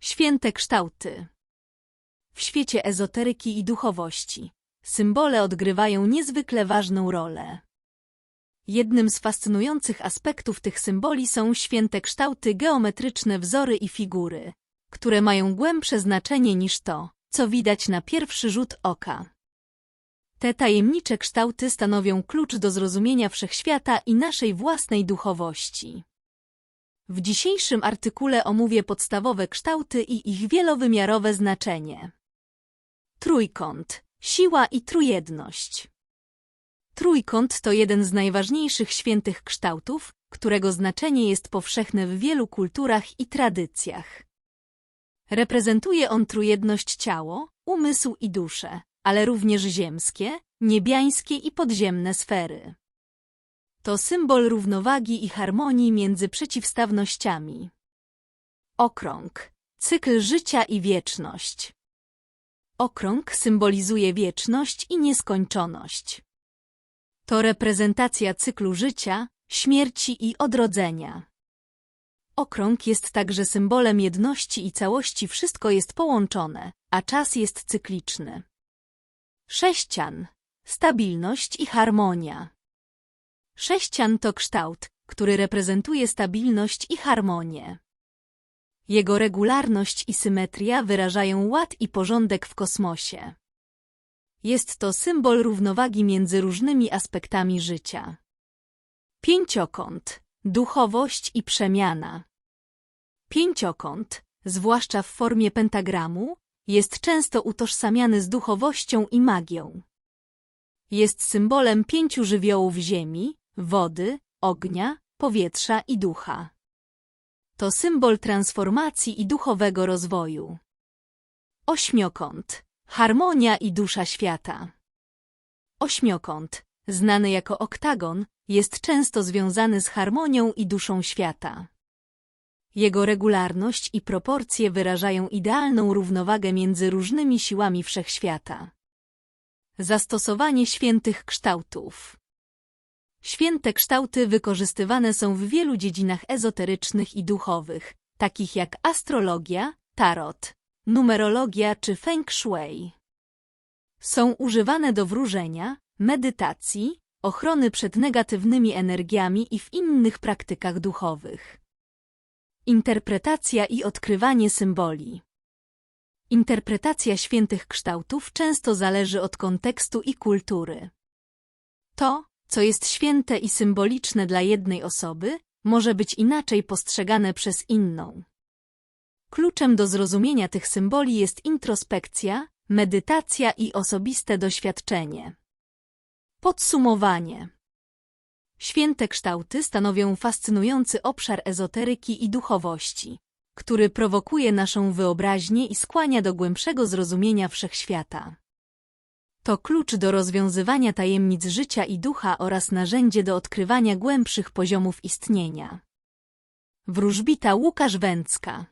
Święte kształty. W świecie ezoteryki i duchowości symbole odgrywają niezwykle ważną rolę. Jednym z fascynujących aspektów tych symboli są święte kształty, geometryczne wzory i figury, które mają głębsze znaczenie niż to, co widać na pierwszy rzut oka. Te tajemnicze kształty stanowią klucz do zrozumienia wszechświata i naszej własnej duchowości. W dzisiejszym artykule omówię podstawowe kształty i ich wielowymiarowe znaczenie. Trójkąt, siła i trójjedność. Trójkąt to jeden z najważniejszych świętych kształtów, którego znaczenie jest powszechne w wielu kulturach i tradycjach. Reprezentuje on trójjedność ciało, umysł i duszę, ale również ziemskie, niebiańskie i podziemne sfery. To symbol równowagi i harmonii między przeciwstawnościami. Okrąg, cykl życia i wieczność. Okrąg symbolizuje wieczność i nieskończoność. To reprezentacja cyklu życia, śmierci i odrodzenia. Okrąg jest także symbolem jedności i całości, wszystko jest połączone, a czas jest cykliczny. Sześcian. Stabilność i harmonia. Sześcian to kształt, który reprezentuje stabilność i harmonię. Jego regularność i symetria wyrażają ład i porządek w kosmosie. Jest to symbol równowagi między różnymi aspektami życia. Pięciokąt. Duchowość i przemiana. Pięciokąt, zwłaszcza w formie pentagramu, jest często utożsamiany z duchowością i magią. Jest symbolem pięciu żywiołów ziemi, wody, ognia, powietrza i ducha. To symbol transformacji i duchowego rozwoju. Ośmiokąt. Harmonia i dusza świata. Ośmiokąt, znany jako oktagon, jest często związany z harmonią i duszą świata. Jego regularność i proporcje wyrażają idealną równowagę między różnymi siłami wszechświata. Zastosowanie świętych kształtów Święte kształty wykorzystywane są w wielu dziedzinach ezoterycznych i duchowych, takich jak astrologia, tarot, numerologia czy feng shui. Są używane do wróżenia, medytacji, ochrony przed negatywnymi energiami i w innych praktykach duchowych. Interpretacja i odkrywanie symboli Interpretacja świętych kształtów często zależy od kontekstu i kultury. To, co jest święte i symboliczne dla jednej osoby, może być inaczej postrzegane przez inną. Kluczem do zrozumienia tych symboli jest introspekcja, medytacja i osobiste doświadczenie. Podsumowanie Święte kształty stanowią fascynujący obszar ezoteryki i duchowości, który prowokuje naszą wyobraźnię i skłania do głębszego zrozumienia wszechświata. To klucz do rozwiązywania tajemnic życia i ducha oraz narzędzie do odkrywania głębszych poziomów istnienia. Wróżbita Łukasz Węcka